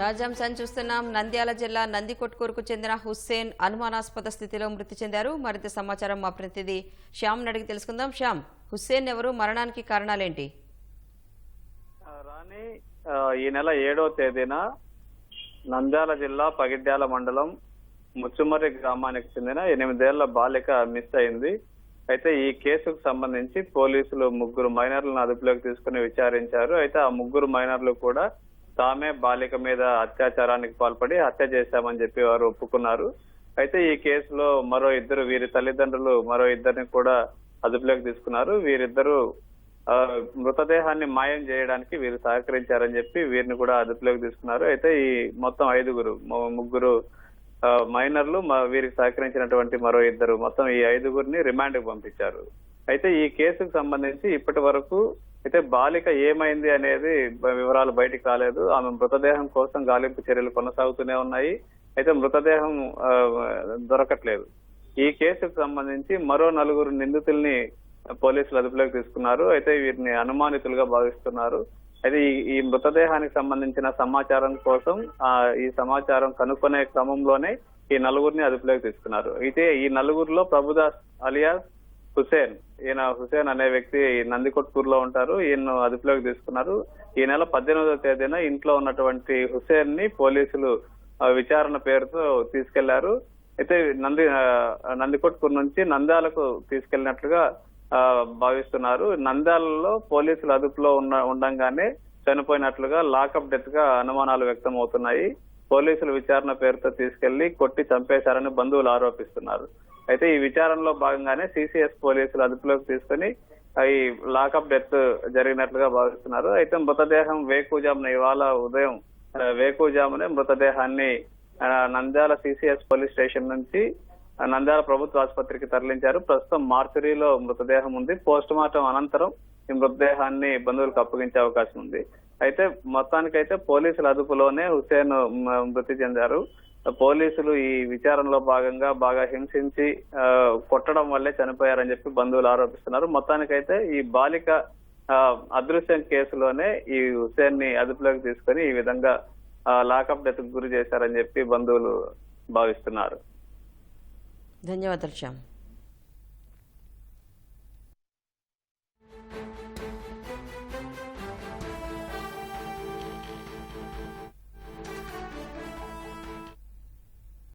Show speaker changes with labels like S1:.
S1: రాజాంశాన్ని చూస్తున్నాం. నంద్యాల జిల్లా నందికొట్కూరుకు చెందిన హుస్సేన్ అనుమానాస్పద స్థితిలో మృతి చెందారు. మరింత సమాచారం మా ప్రతినిధి శ్యామ్ అడిగి తెలుసుకుందాం. శ్యామ్ హుస్సేన్ ఎవరు? మరణానికి కారణాలేంటి?
S2: రాణి ఈ నెల ఏడవ తేదీన నంద్యాల జిల్లా పగిడ్యాల మండలం ముచ్చుమర్రి గ్రామానికి చెందిన ఎనిమిదేళ్ళ బాలిక మిస్ అయింది. అయితే ఈ కేసుకు సంబంధించి పోలీసులు ముగ్గురు మైనర్లను అదుపులోకి తీసుకుని విచారించారు. అయితే ఆ ముగ్గురు మైనర్లు కూడా తామే బాలిక మీద అత్యాచారానికి పాల్పడి హత్య చేశామని చెప్పి వారు ఒప్పుకున్నారు. అయితే ఈ కేసులో మరో ఇద్దరు వీరి తల్లిదండ్రులు మరో ఇద్దరిని కూడా అదుపులోకి తీసుకున్నారు. వీరిద్దరూ మృతదేహాన్ని మాయం చేయడానికి వీరు సహకరించారని చెప్పి వీరిని కూడా అదుపులోకి తీసుకున్నారు. అయితే ఈ మొత్తం ఐదుగురు ముగ్గురు మైనర్లు వీరికి సహకరించినటువంటి మరో ఇద్దరు మొత్తం ఈ ఐదుగురిని రిమాండ్కి పంపించారు. అయితే ఈ కేసుకు సంబంధించి ఇప్పటి వరకు అయితే బాలిక ఏమైంది అనేది వివరాలు బయటికి రాలేదు. ఆమె మృతదేహం కోసం గాలింపు చర్యలు కొనసాగుతూనే ఉన్నాయి. అయితే మృతదేహం దొరకట్లేదు. ఈ కేసుకు సంబంధించి మరో నలుగురు నిందితుల్ని పోలీసులు అదుపులోకి తీసుకున్నారు. అయితే వీరిని అనుమానితులుగా భావిస్తున్నారు. అయితే ఈ ఈ మృతదేహానికి సంబంధించిన సమాచారం కోసం ఈ సమాచారం కనుక్కునే క్రమంలోనే ఈ నలుగురిని అదుపులోకి తీసుకున్నారు. అయితే ఈ నలుగురిలో ప్రభుదాస్ అలియాస్ హుసేన్. ఈయన హుసేన్ అనే వ్యక్తి నందికొట్కూరులో ఉంటారు. ఈయన అదుపులోకి తీసుకున్నారు. ఈ నెల పద్దెనిమిదవ తేదీన ఇంట్లో ఉన్నటువంటి హుసేన్ని పోలీసులు విచారణ పేరుతో తీసుకెళ్ళారు. అయితే నంది నందికొట్పూర్ నందికొట్కూరు నుంచి నంద్యాలకు తీసుకెళ్ళినట్లుగా భావిస్తున్నారు. నంద్యాలలో పోలీసులు అదుపులో ఉన్న ఉండంగానే చనిపోయినట్లుగా లాకప్ డెత్గా అనుమానాలు వ్యక్తం అవుతున్నాయి పోలీసులు విచారణ పేరుతో తీసుకెళ్ళి కొట్టి చంపేశారని బంధువులు ఆరోపిస్తున్నారు. అయితే ఈ విచారణలో భాగంగానే సిసిఎస్ పోలీసులు అదుపులోకి తీసుకుని ఈ లాకప్ డెత్ జరిగినట్లుగా భావిస్తున్నారు. అయితే మృతదేహం వేకుజామున ఇవాళ ఉదయం వేకుజామునే మృతదేహాన్ని నంద్యాల సిసిఎస్ పోలీస్ స్టేషన్ నుంచి నంద్యాల ప్రభుత్వ ఆసుపత్రికి తరలించారు. ప్రస్తుతం మార్చురీలో మృతదేహం ఉంది. పోస్ట్ మార్టం అనంతరం ఈ మృతదేహాన్ని బంధువులకు అప్పగించే అవకాశం ఉంది. అయితే మొత్తానికైతే పోలీసుల అదుపులోనే హుసేన్ మృతి చెందారు. పోలీసులు ఈ విచారణలో భాగంగా బాగా హింసించి కొట్టడం వల్లే చనిపోయారని చెప్పి బంధువులు ఆరోపిస్తున్నారు. మొత్తానికైతే ఈ బాలిక అదృశ్యం కేసులోనే ఈ హుసేన్ని అదుపులోకి తీసుకొని ఈ విధంగా లాకప్ డెత్ గురి చేశారని చెప్పి బంధువులు భావిస్తున్నారు.
S1: ధన్యవాదాలు శ్యామ్.